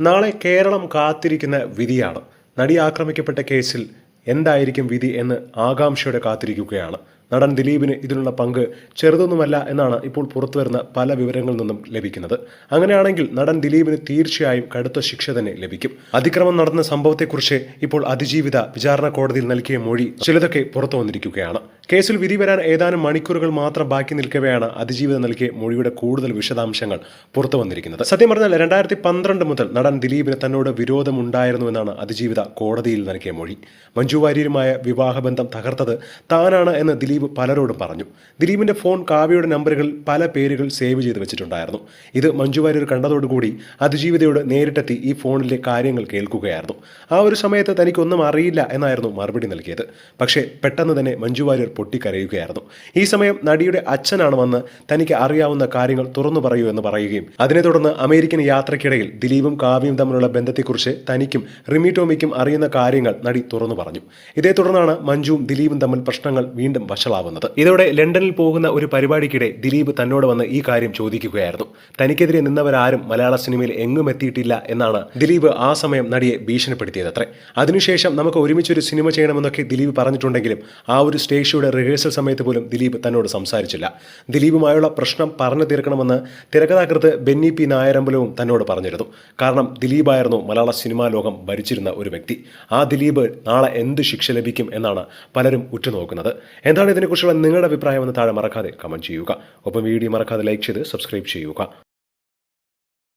നാളെ കേരളം കാത്തിരിക്കുന്ന വിധിയാണ്. നടി ആക്രമിക്കപ്പെട്ട കേസിൽ എന്തായിരിക്കും വിധി എന്ന് ആകാംക്ഷയോടെ കാത്തിരിക്കുകയാണ്. നടൻ ദിലീപിന് ഇതിനുള്ള പങ്ക് ചെറുതൊന്നുമല്ല എന്നാണ് ഇപ്പോൾ പുറത്തുവരുന്ന പല വിവരങ്ങളിൽ നിന്നും ലഭിക്കുന്നത്. അങ്ങനെയാണെങ്കിൽ നടൻ ദിലീപിന് തീർച്ചയായും കടുത്ത ശിക്ഷ തന്നെ ലഭിക്കും. അതിക്രമം നടന്ന സംഭവത്തെക്കുറിച്ച് ഇപ്പോൾ അതിജീവിത വിചാരണ കോടതിയിൽ നൽകിയ മൊഴി ചിലതൊക്കെ പുറത്തു വന്നിരിക്കുകയാണ്. കേസിൽ വിധി വരാൻ ഏതാനും മണിക്കൂറുകൾ മാത്രം ബാക്കി നിൽക്കവെയാണ് അതിജീവിത നൽകിയ മൊഴിയുടെ കൂടുതൽ വിശദാംശങ്ങൾ പുറത്തു വന്നിരിക്കുന്നത്. സത്യം പറഞ്ഞാൽ രണ്ടായിരത്തി പന്ത്രണ്ട് മുതൽ നടൻ ദിലീപിന് തന്നോട് വിരോധമുണ്ടായിരുന്നുവെന്നാണ് അതിജീവിത കോടതിയിൽ നൽകിയ മൊഴി. മഞ്ജു വാര്യരുമായ വിവാഹബന്ധം തകർത്തത് താനാണ് എന്ന് ദിലീപ് പലരോടും പറഞ്ഞു. ദിലീപിന്റെ ഫോൺ കാവ്യയുടെ നമ്പറുകൾ പല പേരുകൾ സേവ് ചെയ്ത് വെച്ചിട്ടുണ്ടായിരുന്നു. ഇത് മഞ്ജു വാര്യർ കണ്ടതോടുകൂടി അതിജീവിതയോട് നേരിട്ടെത്തി ഈ ഫോണിലെ കാര്യങ്ങൾ കേൾക്കുകയായിരുന്നു. ആ ഒരു സമയത്ത് തനിക്കൊന്നും അറിയില്ല എന്നായിരുന്നു മറുപടി നൽകിയത്. പക്ഷേ പെട്ടെന്ന് തന്നെ മഞ്ജു വാര്യർ പൊട്ടിക്കരയുകയായിരുന്നു. ഈ സമയം നടിയുടെ അച്ഛനാണ് വന്ന് തനിക്ക് അറിയാവുന്ന കാര്യങ്ങൾ തുറന്നു പറയൂ എന്ന് പറയുകയും അതിനെ തുടർന്ന് അമേരിക്കൻ യാത്രയ്ക്കിടയിൽ ദിലീപും കാവ്യയും തമ്മിലുള്ള ബന്ധത്തെക്കുറിച്ച് തനിക്കും റിമി ടോമിക്കും അറിയുന്ന കാര്യങ്ങൾ നടി തുറന്നു പറഞ്ഞു. ഇതേ തുടർന്നാണ് മഞ്ജുവും ദിലീപും തമ്മിൽ പ്രശ്നങ്ങൾ വീണ്ടും വഷളാവുന്നത് ഇതോടെ ലണ്ടനിൽ പോകുന്ന ഒരു പരിപാടിക്കിടെ ദിലീപ് തന്നോട് വന്ന് ഈ കാര്യം ചോദിക്കുകയായിരുന്നു. തനിക്കെതിരെ നിന്നവരാരും മലയാള സിനിമയിൽ എങ്ങും എത്തിയിട്ടില്ല എന്നാണ് ദിലീപ് ആ സമയം നടിയെ ഭീഷണിപ്പെടുത്തിയതത്രേ. അതിനുശേഷം നമുക്ക് ഒരുമിച്ചൊരു സിനിമ ചെയ്യണമെന്നൊക്കെ ദിലീപ് പറഞ്ഞിട്ടുണ്ടെങ്കിലും ആ ഒരു സ്റ്റേജിയുടെ റിഹേഴ്സൽ സമയത്ത് പോലും ദിലീപ് തന്നോട് സംസാരിച്ചില്ല. ദിലീപുമായുള്ള പ്രശ്നം പറഞ്ഞു തീർക്കണമെന്ന് തിരക്കഥാകൃത്ത് ബെന്നി പി നായരമ്പലവും തന്നോട് പറഞ്ഞിരുന്നു. കാരണം ദിലീപായിരുന്നു മലയാള സിനിമാ ലോകം ഭരിച്ചിരുന്ന ഒരു വ്യക്തി. ആ ദിലീപ് നാളെ എന്ത് ശിക്ഷ ലഭിക്കും എന്നാണ് പലരും ഉറ്റുനോക്കുന്നത്. എന്താണ് ഇതിനെക്കുറിച്ചുള്ള നിങ്ങളുടെ അഭിപ്രായം ഒന്ന് താഴെ മറക്കാതെ കമന്റ് ചെയ്യുക. ഒപ്പം വീഡിയോ മറക്കാതെ ലൈക്ക് ചെയ്ത് സബ്സ്ക്രൈബ് ചെയ്യുക.